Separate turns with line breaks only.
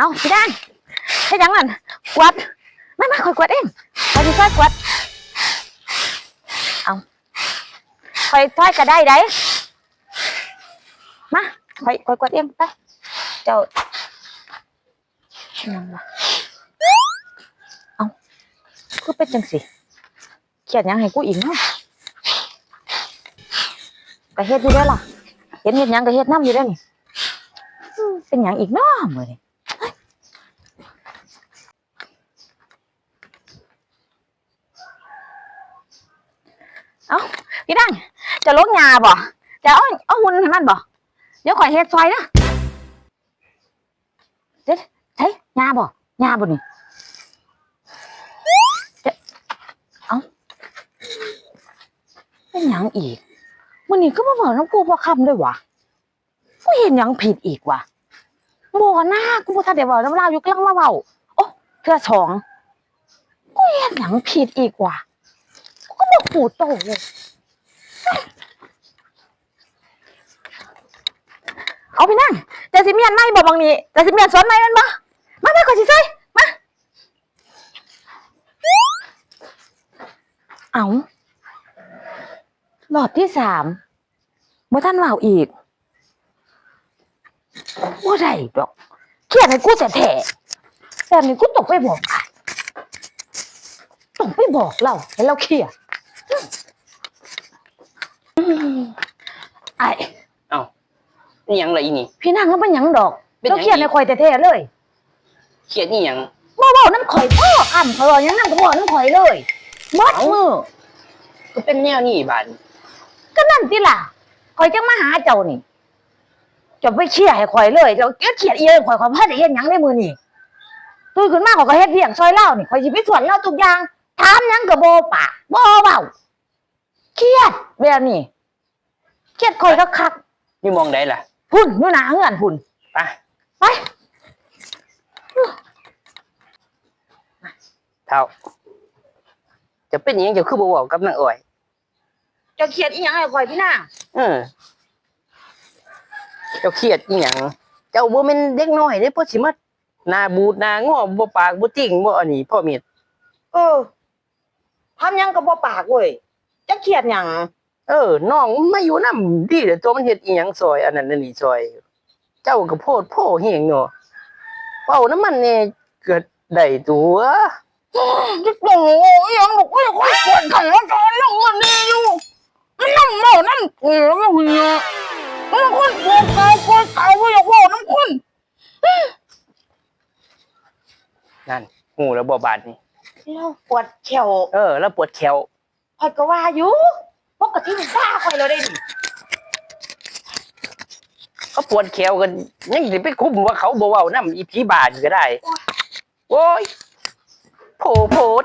เอาพี่ด้านให้ยังนั่นกวาดไม่ไม่คอยกวาดเองคอยช่วยกวาดเอาคอยถ้อยก็ได้ได้มาคอยคอยกวาดเองไปเจ้านั่นวะเอาก็เป็นจังสิเขียนยังให้กูอีกเนาะก็เฮ็ดอยู่ได้อล่ะเห็นเฮ็ดยังก็เฮ็ดน้ำอยู่ได้อนี่เป็นยังอีกเนาะมือนี้ เอ้าพี่ดังจะลดยาบ่จะเอาเอาหุ่นให้มันบ่เดี๋ยวข่อยเฮ็ดซอยนะเด็ดใช่ยาบ่ยาบ่นี่เจ๊เอ้าเป็นหยังอีกมื้อนี้ก็มาบอกน้ำกูบ่คำด้วยวะกูเห็นหยังผิดอีกวะบ่นะกูบ่ทันได้เว้าน้ำลาวอยู่กลังมาเว้าโอ้เทื่อสองกูเห็นหยังผิดอีกวะ ก็บอกหูโตเลยเอาไปนั่งแต่สิเมียนไม่บอกบางนี้แต่สิเมียนสอนไม่มันบ่มาไม่ขอสิใส่มาเอาหลอดที่สามบ่ท่านว่าวอีกบ่ได้ดอกเครียดให้กูแต่แท้แบบนี้กูต้องไปบอกต้องไปบอกเราให้เราเครียด ไอ้
เอ้านี่หยังไรอีนี่
พี่นางก็เป็นหยังดอก
เป็นหยั
เรา
ง
เขียนใน
อีก
ข่อยแท้ๆเลย
เขียดนี่หยัง
บ่เว้าน้ำข่อยพ่ออ่ำข่อยว่าหยังน้ำก็บ่น้ำข่อยเลยหมด
เอ้า
มือ
ก็เป็นแนวนี่บาด
ก็นั่นติล่ะข่อยจะมาหาเจ้านี่จะไปเคลียร์ให้ข่อยเลยเจ้าเกลียดเขียดอีเองข่อยข่อยบ่ได้เฮ็ดหยังในมือนี่ตื่นขึ้นมาข่อยก็เฮ็ดเลี้ยงซอยเล่านี่ข่อยสิไปสวนเล่าทุกอย่าง ถามหยังก็บ่ปากบ่เว้าเครียดแบบนี้เครียดข่อยก็คัก
นี่มองได้ล่ะ
พุ่นอยู่หน้าเฮือนพุ่น
ไป
ไป
เท่า จะเป็นหยังจะคือบ่เว้ากับนางอ้อย
เจ้าเครียดอีหยังให้ข่อยพี่นาง
เออเจ้าเครียดอีหยังเจ้าบ่แม่นเด็กน้อยเด้พ่อสิมาหน้าบูดหน้างอบ่ปากบ่ติ่งบ่อันนี้พ่อเมีย
เออ ทำหยังก็บ่ปากเว้ยจะเครียดหยัง
เออน้องไมาอยู่นำดีเด้อตัวมันเฮ็ดอีหยังซอย อันนั้นอันนี้ซอย เจ้าก็โพดโพเฮงเนาะเว้าน้ำมันแน่เกิดได้ตัว
จะโอ้ยังบอกว่าคนปวดขันแล้วจอนนั่งวันนี้อยู่มันนั่งเมานั่งเออไม่หุ่นเนาะมันคนปวดเก่าปวดเก่าไม่อยากว่าน้ำคน
นั่นหูแล้วบ่บาดนี่
เราปวดแขว
เออ แล้วปวดแขว
คอยก็ว่าอยู่ปกติมันด่าคอยเราได้ดิ
ก็ปวดแขวกันยังสิไปคุมว่าเขาบ่เว้านำอีผีบาดก็ได้ โอ้ยโผโพด